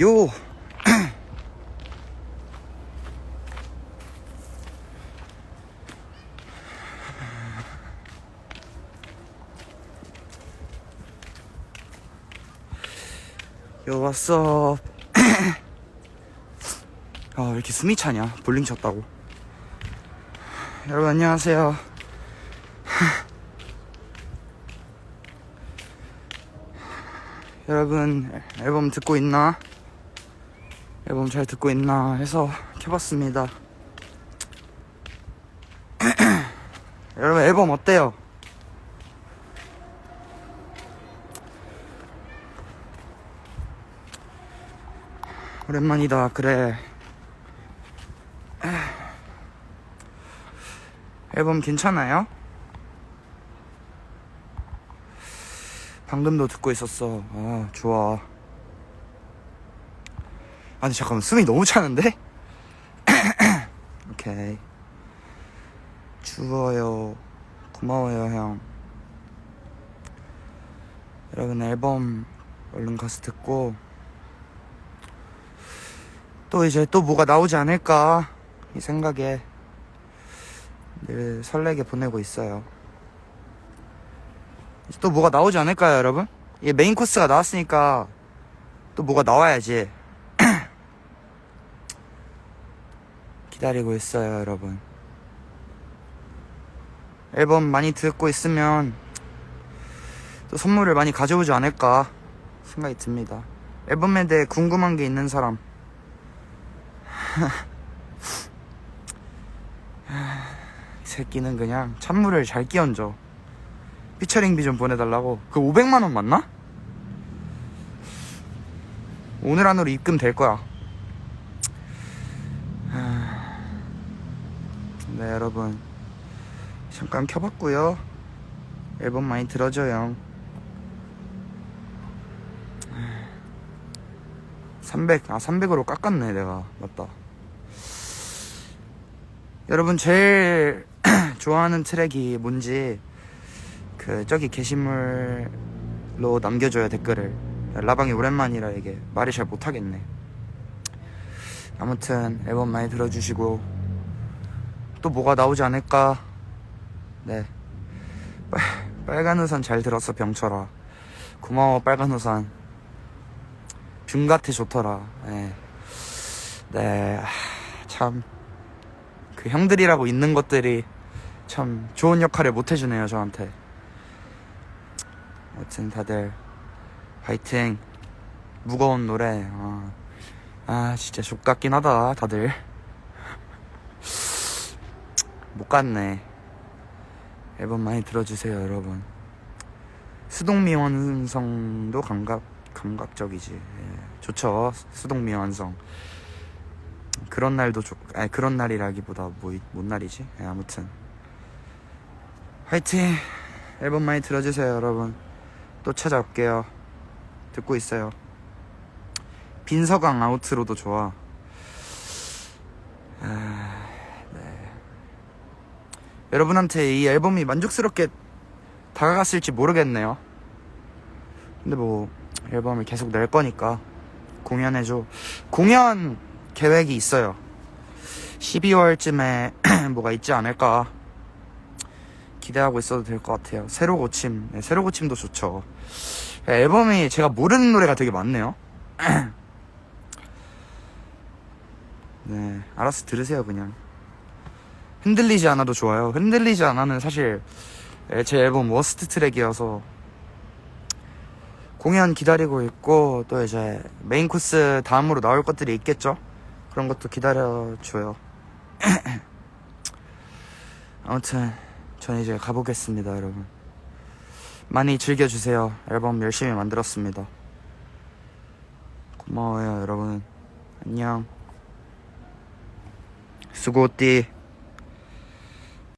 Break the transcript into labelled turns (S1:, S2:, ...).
S1: 요. 요 왔어. 아, 왜 이렇게 숨이 차냐? 볼링 쳤다고. 여러분 안녕하세요. 여러분 앨범 듣고 있나? 앨범 잘 듣고 있나 해서 켜봤습니다. 여러분 앨범 어때요? 오랜만이다 그래 앨범 괜찮아요? 방금도 듣고 있었어 아 좋아 아니 잠깐만 숨이 너무 차는데? 오케이 추워요 고마워요 형 여러분 앨범 얼른 가서 듣고 또 이제 또 뭐가 나오지 않을까 이 생각에 늘 설레게 보내고 있어요. 또 뭐가 나오지 않을까요, 여러분? 이게 메인 코스가 나왔으니까 또 뭐가 나와야지. 기다리고 있어요, 여러분. 앨범 많이 듣고 있으면 또 선물을 많이 가져오지 않을까 생각이 듭니다. 앨범에 대해 궁금한 게 있는 사람. 이 새끼는 그냥 찬물을 잘 끼얹어. 피처링비 좀 보내달라고. 그 500만원 맞나? 오늘 안으로 입금 될 거야. 네, 여러분. 잠깐 켜봤고요. 앨범 많이 들어줘요. 300, 아, 300으로 깎았네, 내가. 맞다. 여러분, 제일 좋아하는 트랙이 뭔지, 그, 저기 게시물로 남겨줘요, 댓글을. 라방이 오랜만이라 이게 말이 잘 못하겠네. 아무튼, 앨범 많이 들어주시고, 또 뭐가 나오지 않을까. 네. 빨, 빨간 우산 잘 들었어, 병철아. 고마워, 빨간 우산. 뷰 같아 좋더라. 네. 네. 아, 참. 그 형들이라고 있는 것들이 참 좋은 역할을 못 해주네요, 저한테. 아무튼 다들 화이팅. 무거운 노래. 아, 아 진짜 족 같긴 하다, 다들. 못 갔네. 앨범 많이 들어주세요, 여러분. 수동미 완성도 감각 감각적이지. 예, 좋죠. 수동미 완성. 그런 날도 좋, 아니 그런 날이라기보다 뭐, 뭔 날이지? 예, 아무튼 화이팅. 앨범 많이 들어주세요, 여러분. 또 찾아올게요. 듣고 있어요. 빈서강 아우트로도 좋아. 아, 여러분한테 이 앨범이 만족스럽게 다가갔을지 모르겠네요. 근데 뭐 앨범을 계속 낼 거니까 공연해줘. 공연 계획이 있어요. 12월쯤에 뭐가 있지 않을까 기대하고 있어도 될 것 같아요. 새로 고침, 네, 새로 고침도 좋죠. 앨범이 제가 모르는 노래가 되게 많네요. 네, 알아서 들으세요 그냥. 흔들리지 않아도 좋아요. 흔들리지 않아는 사실 제 앨범 워스트 트랙이어서 공연 기다리고 있고 또 이제 메인 코스 다음으로 나올 것들이 있겠죠. 그런 것도 기다려줘요. 아무튼 전 이제 가보겠습니다, 여러분. 많이 즐겨주세요. 앨범 열심히 만들었습니다. 고마워요, 여러분. 안녕. 수고띠.